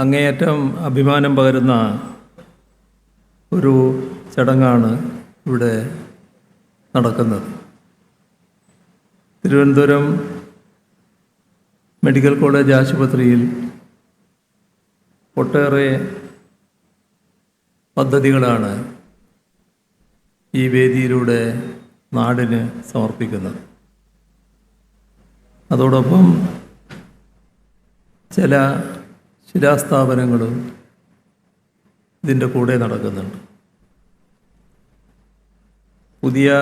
അങ്ങേയറ്റം അഭിമാനം പകരുന്ന ഒരു ചടങ്ങാണ് ഇവിടെ നടക്കുന്നത്. തിരുവനന്തപുരം മെഡിക്കൽ കോളേജ് ആശുപത്രിയിൽ ഒട്ടേറെ പദ്ധതികളാണ് ഈ വേദിയിലൂടെ നാടിന് സമർപ്പിക്കുന്നത്. അതോടൊപ്പം ചില ശിലാസ്ഥാപനങ്ങളും ഇതിന്റെ കൂടെ നടക്കുന്നുണ്ട്. പുതിയ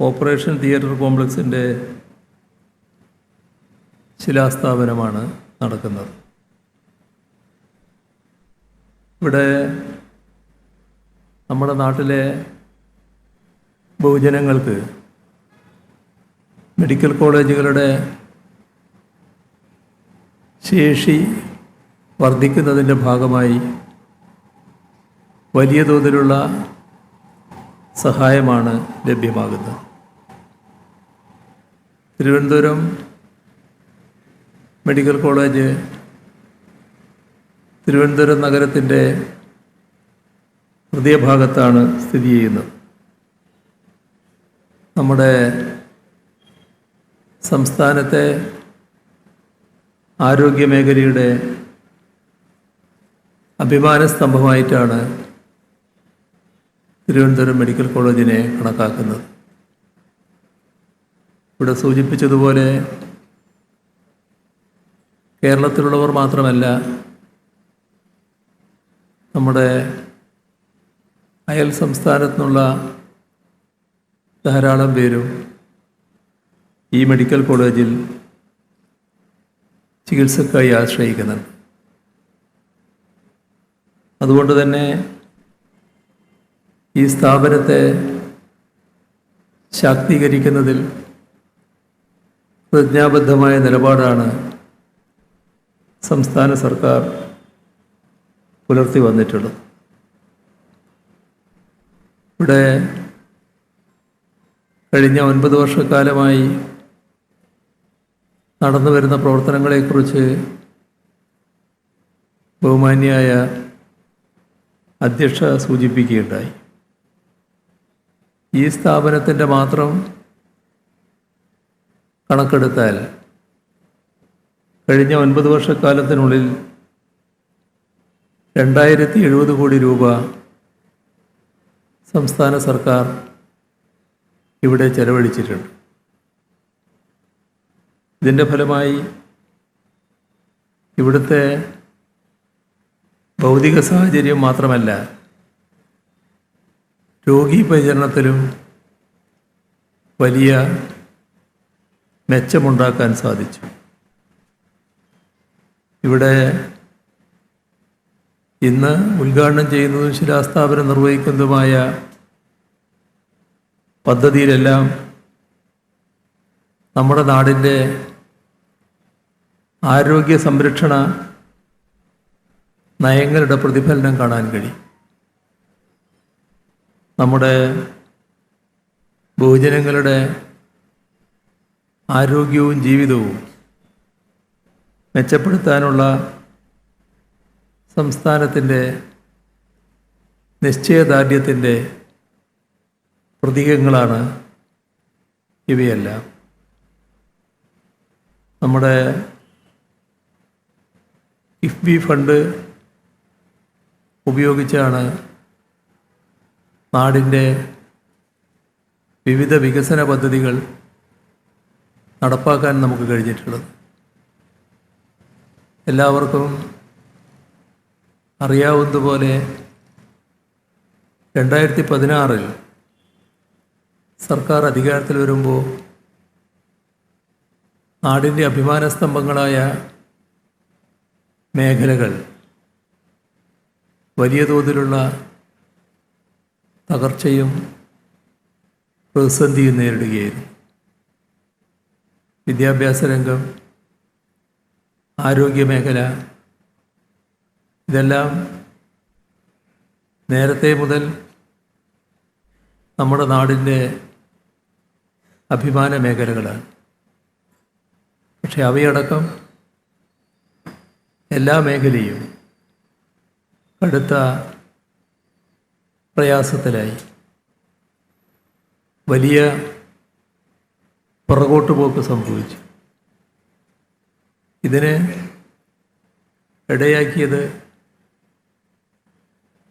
ഓപ്പറേഷൻ തിയേറ്റർ കോംപ്ലക്സിന്റെ ശിലാസ്ഥാപനമാണ് നടക്കുന്നത്. ഇവിടെ നമ്മുടെ നാട്ടിലെ ബഹുജനങ്ങൾക്ക് മെഡിക്കൽ കോളേജുകളുടെ ശേഷി വർദ്ധിക്കുന്നതിന്റെ ഭാഗമായി വലിയ തോതിലുള്ള സഹായമാണ് ലഭ്യമാകുന്നത്. തിരുവനന്തപുരം മെഡിക്കൽ കോളേജ് തിരുവനന്തപുരം നഗരത്തിന്റെ ഹൃദയഭാഗത്താണ് സ്ഥിതി ചെയ്യുന്നത്. നമ്മുടെ സംസ്ഥാനത്തെ ആരോഗ്യ മേഖലയുടെ അഭിമാന സ്തംഭമായിട്ടാണ് തിരുവനന്തപുരം മെഡിക്കൽ കോളേജിനെ കണക്കാക്കുന്നത്. ഇവിടെ സൂചിപ്പിച്ചതുപോലെ കേരളത്തിലുള്ളവർ മാത്രമല്ല നമ്മുടെ അയൽ സംസ്ഥാനത്തു നിന്നുള്ള ധാരാളം പേരും ഈ മെഡിക്കൽ കോളേജിൽ ചികിത്സക്കായി ആശ്രയിക്കുന്നുണ്ട് അതുകൊണ്ട് തന്നെ ഈ സ്ഥാപനത്തെ ശാക്തീകരിക്കുന്നതിൽ പ്രതിജ്ഞാബദ്ധമായ നിലപാടാണ് സംസ്ഥാന സർക്കാർ പുലർത്തി വന്നിട്ടുള്ളത്. ഇവിടെ കഴിഞ്ഞ ഒൻപത് വർഷക്കാലമായി നടന്നു വരുന്ന പ്രവർത്തനങ്ങളെക്കുറിച്ച് ബഹുമാന്യായ അധ്യക്ഷ സൂചിപ്പിക്കുകയുണ്ടായി. ഈ സ്ഥാപനത്തിന്റെ മാത്രം കണക്കെടുത്താൽ കഴിഞ്ഞ ഒൻപത് വർഷക്കാലത്തിനുള്ളിൽ രണ്ടായിരത്തി എഴുപത് കോടി രൂപ സംസ്ഥാന സർക്കാർ ഇവിടെ ചെലവഴിച്ചിട്ടുണ്ട്. ഇതിന്റെ ഫലമായി ഇവിടുത്തെ ഭൗതിക സാഹചര്യം മാത്രമല്ല രോഗി പരിചരണത്തിലും വലിയ മെച്ചമുണ്ടാക്കാൻ സാധിച്ചു. ഇവിടെ ഇന്ന് ഉദ്ഘാടനം ചെയ്യുന്നതും ശിലാസ്ഥാപനം നിർവഹിക്കുന്നതുമായ പദ്ധതിയിലെല്ലാം നമ്മുടെ നാടിന്റെ ആരോഗ്യ സംരക്ഷണ നയങ്ങളുടെ പ്രതിഫലനം കാണാൻ കഴിയും. നമ്മുടെ ബഹുജനങ്ങളുടെ ആരോഗ്യവും ജീവിതവും മെച്ചപ്പെടുത്താനുള്ള സംസ്ഥാനത്തിന്റെ നിശ്ചയദാർഢ്യത്തിന്റെ പ്രതീകങ്ങളാണ് ഇവയെല്ലാം. നമ്മുടെ കിഫ്ബി ഫണ്ട് ഉപയോഗിച്ചാണ് നാടിന്റെ വിവിധ വികസന പദ്ധതികൾ നടപ്പാക്കാൻ നമുക്ക് കഴിഞ്ഞിട്ടുള്ളത്. എല്ലാവർക്കും അറിയാവുന്നതുപോലെ രണ്ടായിരത്തി പതിനാറിൽ സർക്കാർ അധികാരത്തിൽ വരുമ്പോൾ നാടിന്റെ അഭിമാന സ്തംഭങ്ങളായ മേഖലകൾ വലിയ തോതിലുള്ള തകർച്ചയും പ്രതിസന്ധിയും നേരിടുകയായിരുന്നു. വിദ്യാഭ്യാസ രംഗം ആരോഗ്യ മേഖല ഇതെല്ലാം നേരത്തെ മുതൽ നമ്മുടെ നാടിന്റെ അഭിമാന മേഖലകളാണ്. പക്ഷെ അവയടക്കം എല്ലാ മേഖലയും കടുത്ത പ്രയാസത്തിലായി. വലിയ പുറകോട്ട് പോക്ക് സംഭവിച്ചു. ഇതിന് ഇടയാക്കിയത്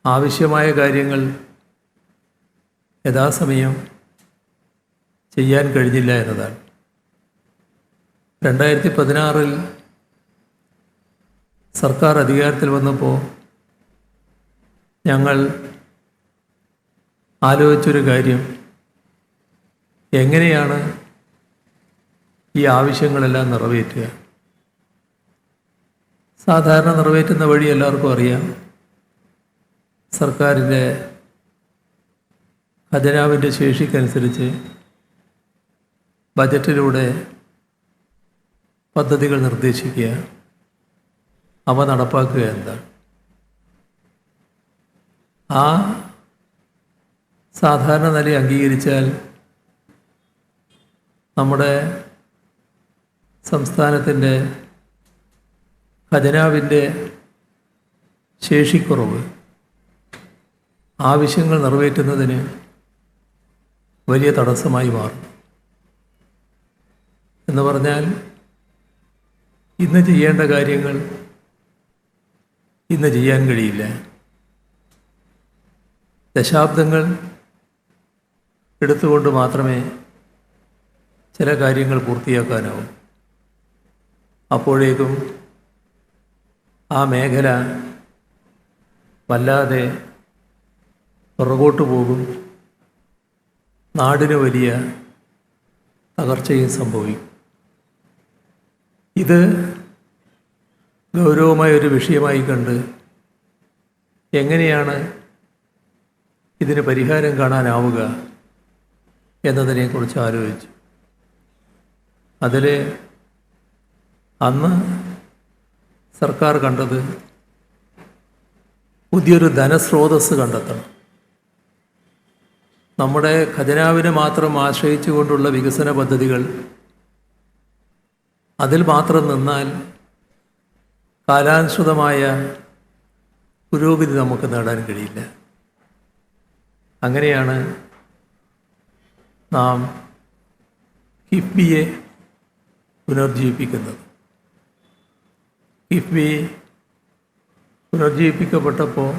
ആവശ്യമായ കാര്യങ്ങൾ യഥാസമയം ചെയ്യാൻ കഴിഞ്ഞില്ല എന്നതാണ്. രണ്ടായിരത്തി പതിനാറിൽ സർക്കാർ അധികാരത്തിൽ വന്നപ്പോൾ ഞങ്ങൾ ആലോചിച്ചൊരു കാര്യം. എങ്ങനെയാണ് ഈ ആവശ്യങ്ങളെല്ലാം നിറവേറ്റുക? സാധാരണ നിറവേറ്റുന്ന വഴി എല്ലാവർക്കും അറിയാം. സർക്കാരിന്റെ ഖജനാവിന്റെ ശേഷിക്കനുസരിച്ച് ബജറ്റിലൂടെ പദ്ധതികൾ നിർദ്ദേശിക്കുക. അവ നടപ്പാക്കുക എന്താണ് ആ സാധാരണ നില അംഗീകരിച്ചാൽ നമ്മുടെ സംസ്ഥാനത്തിന്റെ ഖജനാവിന്റെ ശേഷിക്കുറവ് ആവശ്യങ്ങൾ നിറവേറ്റുന്നതിന് വലിയ തടസ്സമായി മാറും. എന്ന് പറഞ്ഞാൽ ഇന്ന് ചെയ്യേണ്ട കാര്യങ്ങൾ ഇന്ന് ചെയ്യാൻ കഴിയില്ല. ദശാബ്ദങ്ങൾ എടുത്തുകൊണ്ട് മാത്രമേ ചില കാര്യങ്ങൾ പൂർത്തിയാക്കാനാവും. അപ്പോഴേക്കും ആ മേഖല വല്ലാതെ പുറകോട്ട് പോകും. നാടിന് വലിയ തകർച്ചയും സംഭവിക്കും. ഇത് ഗൗരവമായ ഒരു വിഷയമായി കണ്ട് എങ്ങനെയാണ് ഇതിന് പരിഹാരം കാണാനാവുക എന്നതിനെക്കുറിച്ച് ആലോചിച്ചു. അതിൽ അന്ന് സർക്കാർ കണ്ടത് പുതിയൊരു ധനസ്രോതസ് കണ്ടെത്തണം. നമ്മുടെ ഖജനാവിനെ മാത്രം ആശ്രയിച്ചുകൊണ്ടുള്ള വികസന പദ്ധതികൾ അതിൽ മാത്രം നിന്നാൽ കാലാനുസൃതമായ പുരോഗതി നമുക്ക് നേടാൻ കഴിയില്ല. അങ്ങനെയാണ് നാം കിഫ്ബിയെ പുനർജീവിപ്പിക്കുന്നത്. കിഫ്ബി പുനർജീവിപ്പിക്കപ്പെട്ടപ്പോൾ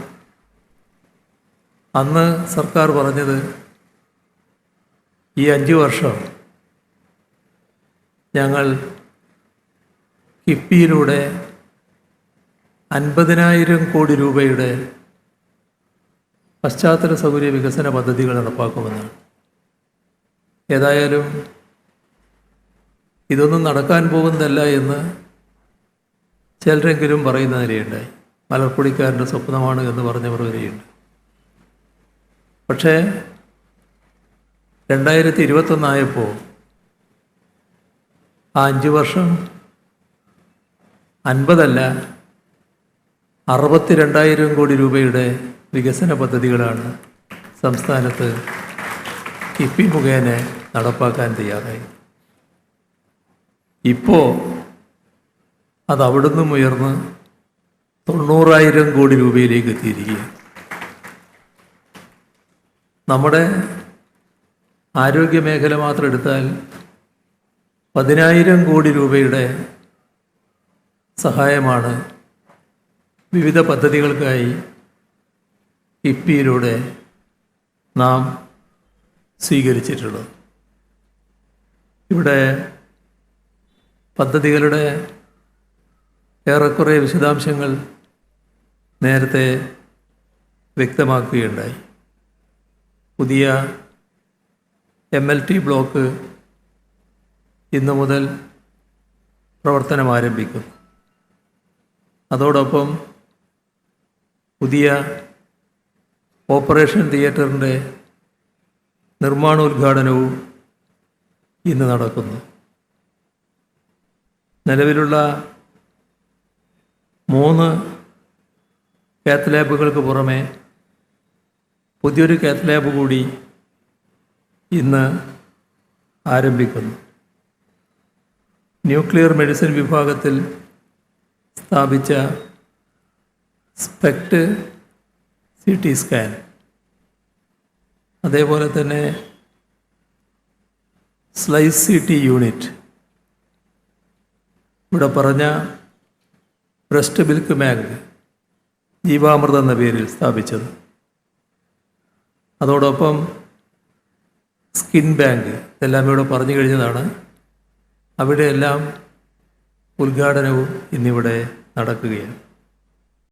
അന്ന് സർക്കാർ പറഞ്ഞത് ഈ അഞ്ച് വർഷം ഞങ്ങൾ കിഫ്ബിയിലൂടെ അൻപതിനായിരം കോടി രൂപയുടെ പശ്ചാത്തല സൗകര്യ വികസന പദ്ധതികൾ നടപ്പാക്കുമെന്നാണ്. ഏതായാലും ഇതൊന്നും നടക്കാൻ പോകുന്നതല്ല എന്ന് ചിലരെങ്കിലും പറയുന്ന നിലയുണ്ടായി മലർപ്പൊടിക്കാരന്റെ സ്വപ്നമാണ് എന്ന് പറഞ്ഞവർ വരെയുണ്ട് പക്ഷേ രണ്ടായിരത്തി ഇരുപത്തൊന്നായപ്പോൾ ആ അഞ്ച് വർഷം അൻപതല്ല അറുപത്തിരണ്ടായിരം കോടി രൂപയുടെ വികസന പദ്ധതികളാണ് സംസ്ഥാനത്ത് കിഫ്ബി മുഖേന നടപ്പാക്കാൻ തയ്യാറായി. ഇപ്പോൾ അത് അവിടുന്ന് ഉയർന്ന് തൊണ്ണൂറായിരം കോടി രൂപയിലേക്ക് എത്തിയിരിക്കുക നമ്മുടെ ആരോഗ്യ മേഖല മാത്രം എടുത്താൽ പതിനായിരം കോടി രൂപയുടെ സഹായമാണ് വിവിധ പദ്ധതികൾക്കായി കിഫ്ബിയിലൂടെ നാം സ്വീകരിച്ചിട്ടുള്ളത്. ഇവിടെ പദ്ധതികളുടെ ഏറെക്കുറെ വിശദാംശങ്ങൾ നേരത്തെ വ്യക്തമാക്കുകയുണ്ടായി. പുതിയ എം എൽ ടി ബ്ലോക്ക് ഇന്നു മുതൽ പ്രവർത്തനം ആരംഭിക്കും അതോടൊപ്പം പുതിയ ഓപ്പറേഷൻ തിയേറ്ററിന്റെ നിർമ്മാണോദ്ഘാടനവും ഇന്ന് നടക്കുന്നു. നിലവിലുള്ള മൂന്ന് കാത്ത് ലാബുകൾക്ക് പുറമെ പുതിയൊരു കാത്ത് ലാബ് കൂടി ഇന്ന് ആരംഭിക്കുന്നു. ന്യൂക്ലിയർ മെഡിസിൻ വിഭാഗത്തിൽ സ്ഥാപിച്ച സ്പെക്ട് സി ടി സ്കാൻ. അതേപോലെ തന്നെ സ്ലൈസ് സി ടി യൂണിറ്റ്. ഇവിടെ പറഞ്ഞ ബ്രസ്റ്റ് മിൽക്ക് മാഗ് ജീവാമൃതം എന്ന പേരിൽ സ്ഥാപിച്ചത്. അതോടൊപ്പം സ്കിൻ ബാങ്ക് ഇതെല്ലാം ഇവിടെ പറഞ്ഞു കഴിഞ്ഞതാണ്. അവിടെയെല്ലാം ഉദ്ഘാടനവും ഇന്നിവിടെ നടക്കുകയാണ്.